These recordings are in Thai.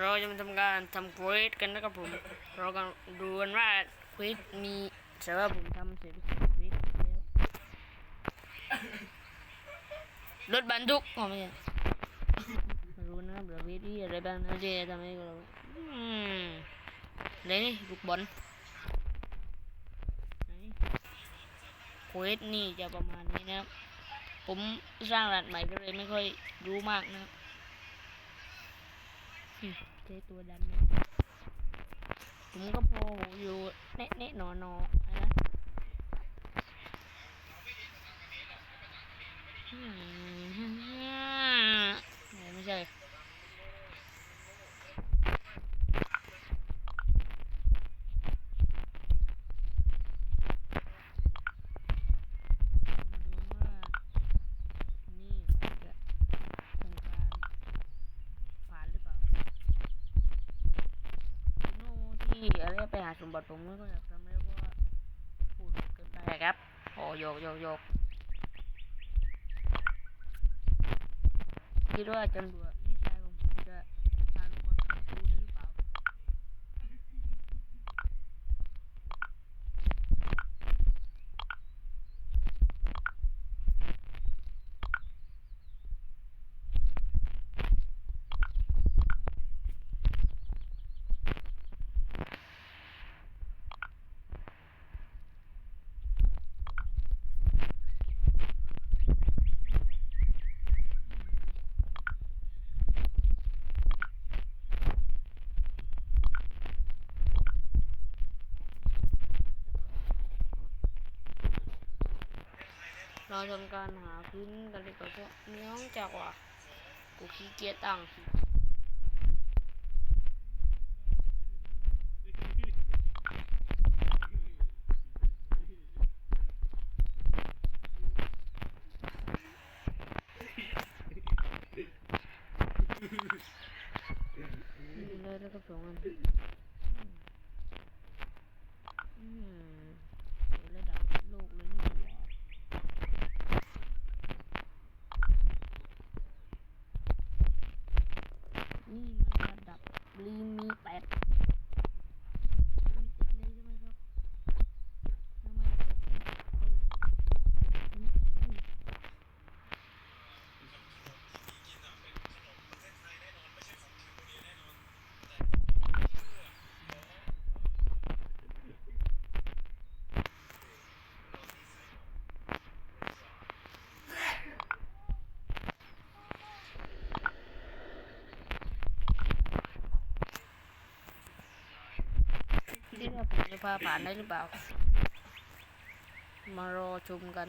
เราจะมาทำการทำเควสกันนะครับผม เรากำลังดูกันว่าเควสมีแต่ว่าผมทำเสร็จเควสแล้วรถบรรทุกอ๋อไม่ใช่ไม่รู้นะครับเดี๋ยวเควสที่อะไรบ้างนะที่จะทำให้เราอืมไหนนี่ลูกบอลเควสนี่จะประมาณนี้นะครับ ผมสร้างร้านใหม่ก็เลยไม่ค่อยรู้มากนะครับอืม เจอตัวดำเนี่ยผมก็พออยู่เนะเนะหนอหนอนะอืมไม่ใช่มาดูว่านี่เขาจะทำการผ่านหรือเปล่า โน่ ที่อะไปหาสมบัติผมก็อยากทำให้ว่าพูดเกินไปครับ โอ้โยกโยกโยกคิดว่าจำรวจพี่ชายของผมจะพาลูกบอลเข้าคูได้หรือเปล่า เราทำการหาพื้นกันดีกว่าเพราะเนื่องจากว่ากูขี้เกียจตังเลยแล้วก็สองอันอืมระดับโลกเลยนี่หว่า นี่มันระดับลีมีแปดมีเจ็ดเลยใช่ไหมครับทำไมผมเออผมอืม ที่ว่าผมจะพาผ่านได้หรือเปล่า มารอชมกัน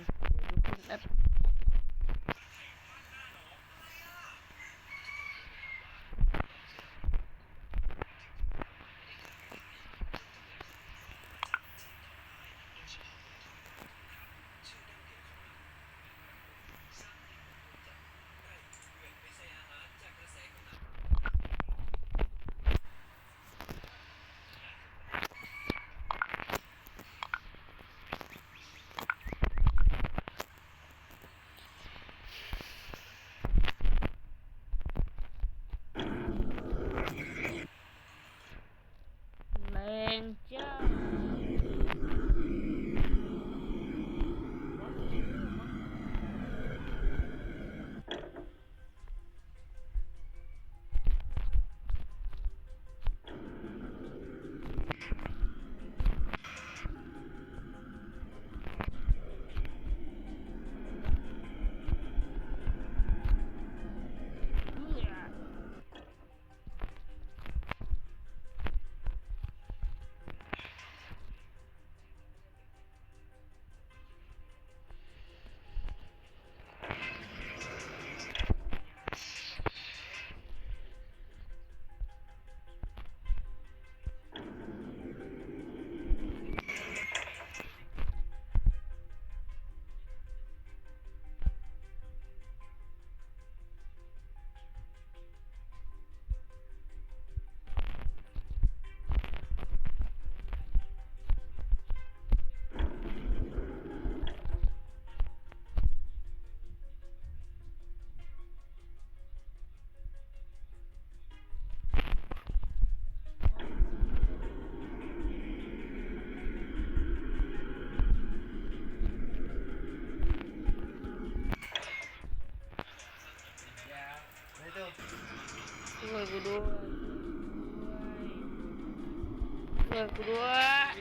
ช่วยกูด้วย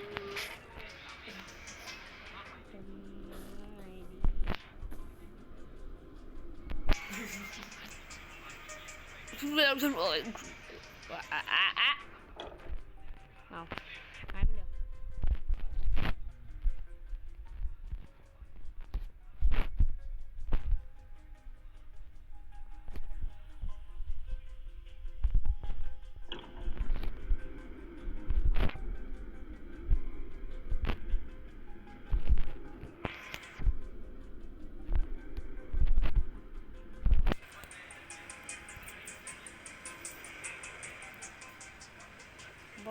ทำไงดีเร็วฉันเลยอะอะอะอะเอา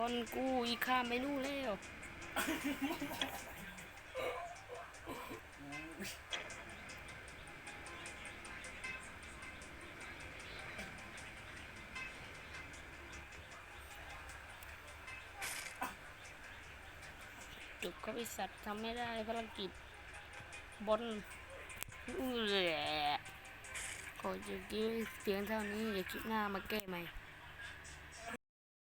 บอลกูอีกข้ามไปนู่นแล้วจุกก็ไปสัตว์ทำไม่ได้ภารกิจบอลอู้แหละขอจะกี้เสียงเท่านี้อย่าคิดหน้ามาแก้ใหม่